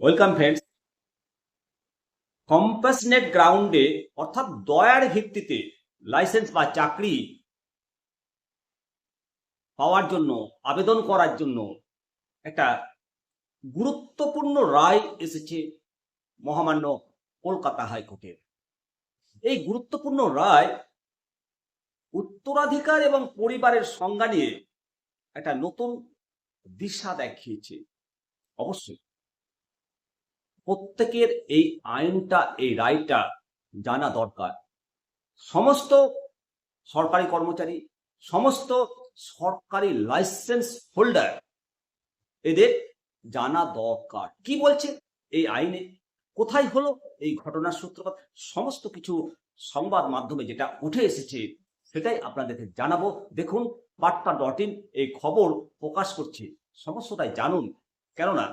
Welcome friends কম্পাসনেট গ্রাউন্ডে অর্থাৎ দয়ার ভিত্তিতে লাইসেন্স বা চাকরি পাওয়ার জন্য, আবেদন করার জন্য একটা গুরুত্বপূর্ণ রায় এসেছে মহামান্য কলকাতা হাইকোর্টের। এই গুরুত্বপূর্ণ রায় উত্তরাধিকার এবং পরিবারের সংজ্ঞা নিয়ে একটা নতুন দিশা দেখিয়েছে। অবশ্যই। প্রত্যেকের এই আইনটা, এই রায়টা জানা দরকার। সমস্ত সরকারি কর্মচারী, সমস্ত সরকারি লাইসেন্স হোল্ডার, এদের জানা দরকার। কি বলছে এই আইনে? কোথায় হলো এই ঘটনার সূত্রপাত? সমস্ত কিছু সংবাদ মাধ্যমে যেটা উঠে এসেছে, সেটাই আপনাদেরকে জানাব। দেখুন, বার্তা ডট ইন এই খবর প্রকাশ করছে। সমস্তটাই জানুন। কেননা